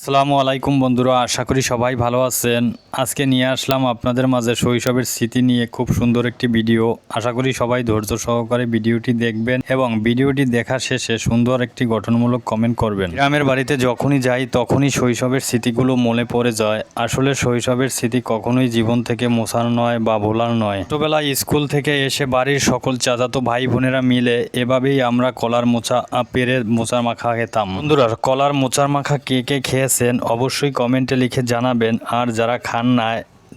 আসসালামু আলাইকুম বন্ধুরা, আশা করি সবাই ভালো আছেন। আজকে নিয়ে আসলাম আপনাদের মাঝে শৈশবের স্মৃতি নিয়ে খুব সুন্দর একটি ভিডিও। আশা করি সবাই ধৈর্য সহকারে ভিডিওটি দেখবেন এবং ভিডিওটি দেখা শেষে সুন্দর একটি গঠনমূলক কমেন্ট করবেন। গ্রামের বাড়িতে যখনই যাই, তখনই শৈশবের স্মৃতিগুলো মনে পড়ে যায়। আসলে শৈশবের স্মৃতি কখনোই জীবন থেকে মোছার নয় বা ভোলার নয়। ছোটবেলায় স্কুল থেকে এসে বাড়ির সকল চাচাতো ভাই বোনেরা মিলে এভাবেই আমরা কলার মোচা পেরে মোচার মাখা খেতাম। বন্ধুরা, কলার মোচার মাখা কে কে খেয়েছেন অবশ্যই কমেন্টে লিখে জানাবেন। আর যারা খান না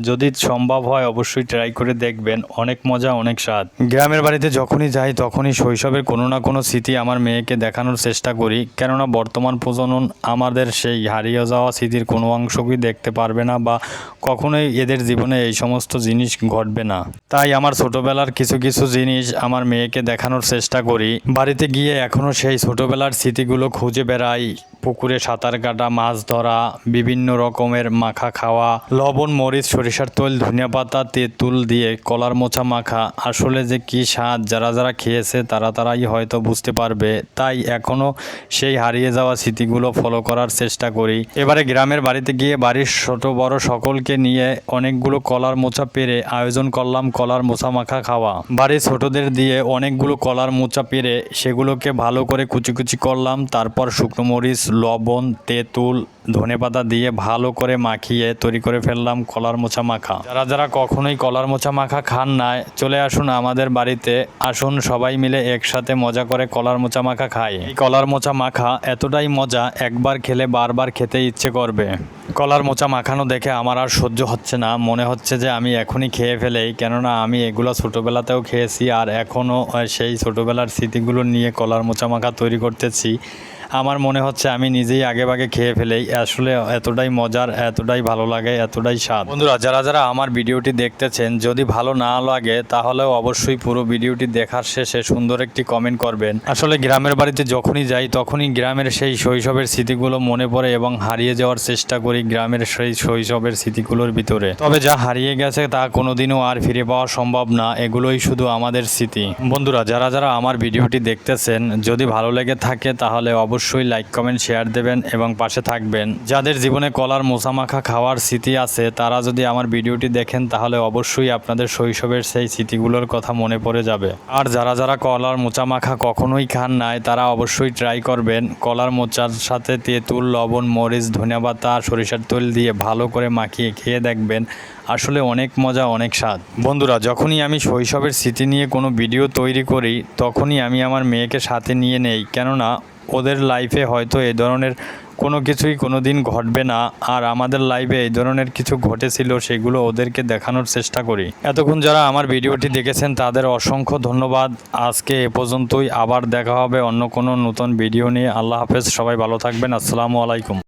যদি সম্ভব হয় অবশ্যই ট্রাই করে দেখবেন। অনেক মজা, অনেক স্বাদ। গ্রামের বাড়িতে যখনই যাই, তখনই শৈশবের কোনো না কোনো স্মৃতি আমার মেয়েকে দেখানোর চেষ্টা করি। কেননা বর্তমান প্রজনন আমাদের সেই হারিয়ে যাওয়া স্মৃতির কোনো অংশকেই দেখতে পারবে না বা কখনোই এদের জীবনে এই সমস্ত জিনিস ঘটবে না। তাই আমার ছোটবেলার কিছু কিছু জিনিস আমার মেয়েকে দেখানোর চেষ্টা করি। বাড়িতে গিয়ে এখনও সেই ছোটোবেলার স্মৃতিগুলো খুঁজে বেড়াই। পুকুরে সাঁতার কাটা, মাছ ধরা, বিভিন্ন রকমের মাখা খাওয়া, লবণ, মরিচ সরিষার তৈল, ধনিয়া পাতা, তেঁতুল দিয়ে কলার মোছা মাখা। আসলে যে কি স্বাদ, যারা যারা খেয়েছে তারা তারাই হয়তো বুঝতে পারবে। তাই এখনও সেই হারিয়ে যাওয়া স্মৃতিগুলো ফলো করার চেষ্টা করি। এবারে গ্রামের বাড়িতে গিয়ে বাড়ির ছোট বড় সকলকে নিয়ে অনেকগুলো কলার মোচা পেরে আয়োজন করলাম কলার মোচা মাখা খাওয়া। বাড়ির ছোটদের দিয়ে অনেকগুলো কলার মোচা পেরে সেগুলোকে ভালো করে কুচি কুচি করলাম। তারপর শুকনো মরিচ, লবণ, তেঁতুল, ধনেপাতা দিয়ে ভালো করে মাখিয়ে তৈরি করে ফেললাম কলার মোচা মাখা যারা যারা কখনোই কলার মোচা মাখা খান না, চলে আসুন আমাদের বাড়িতে। আসুন সবাই মিলে একসাথে মজা করে কলার মোচা মাখা খাই। এই কলার মোচা মাখা এতটাই মজা, একবার খেলে বারবার খেতে ইচ্ছে করবে। কলার মোচা মাখানো দেখে আমার আর সহ্য হচ্ছে না। মনে হচ্ছে যে আমি এখনই খেয়ে ফেলেই, কেননা আমি এগুলো ছোটোবেলাতেও খেয়েছি আর এখনও সেই ছোটোবেলার স্মৃতিগুলো নিয়ে কলার মোচা মাখা তৈরি করতেছি। আমার মনে হচ্ছে আমি নিজেই আগে ভাগে খেয়ে ফেলেই। আসলে এতটাই মজার, এতটাই ভালো লাগে, এতটাই স্বাদ। বন্ধুরা, যারা যারা আমার ভিডিওটি দেখতেছেন, যদি ভালো না লাগে, তাহলেও অবশ্যই পুরো ভিডিওটি দেখার শেষে সুন্দর একটি কমেন্ট করবেন। আসলে গ্রামের বাড়িতে যখনই যাই, তখনই গ্রামের সেই শৈশবের স্মৃতিগুলো মনে পড়ে এবং হারিয়ে যাওয়ার চেষ্টা করি গ্রামের সেই শৈশবের স্মৃতিগুলোর ভিতরে। তবে যা হারিয়ে গেছে, তা কোনোদিনও আর ফিরে পাওয়া সম্ভব না, এগুলোই শুধু আমাদের স্মৃতি। বন্ধুরা, যারা যারা আমার ভিডিওটি দেখতেছেন, যদি ভালো লেগে থাকে, তাহলে অবশ্যই লাইক, কমেন্ট, শেয়ার দেবেন এবং পাশে থাকবেন। যাদের জীবনে কলার মোছামাখা খাওয়ার স্মৃতি আছে, তারা যদি আমার ভিডিওটি দেখেন, তাহলে অবশ্যই আপনাদের শৈশবের সেই স্মৃতিগুলোর কথা মনে পড়ে যাবে। আর যারা যারা কলার মোচামাখা কখনোই খান নাই, তারা অবশ্যই ট্রাই করবেন। কলার মোচার সাথে তেঁতুল, লবণ, মরিচ, ধনিয়াপাতা, সরিষার তেল দিয়ে ভালো করে মাখিয়ে খেয়ে দেখবেন। আসলে অনেক মজা, অনেক স্বাদ। বন্ধুরা, যখনই আমি শৈশবের স্মৃতি নিয়ে কোনো ভিডিও তৈরি করি, তখনই আমি আমার মেয়েকে সাথে নিয়ে নেই। কেননা ওদের লাইফে হয়তো এই ধরনের কোনো কিছুই কোনো দিন ঘটবে না। আর আমাদের লাইফে এই ধরনের কিছু ঘটেছিল, সেগুলো ওদেরকে দেখানোর চেষ্টা করি। এতক্ষণ যারা আমার ভিডিওটি দেখেছেন, তাদের অসংখ্য ধন্যবাদ। আজকে এ পর্যন্তই। আবার দেখা হবে অন্য কোনো নতুন ভিডিও নিয়ে। আল্লাহ হাফেজ। সবাই ভালো থাকবেন। আসসালামু আলাইকুম।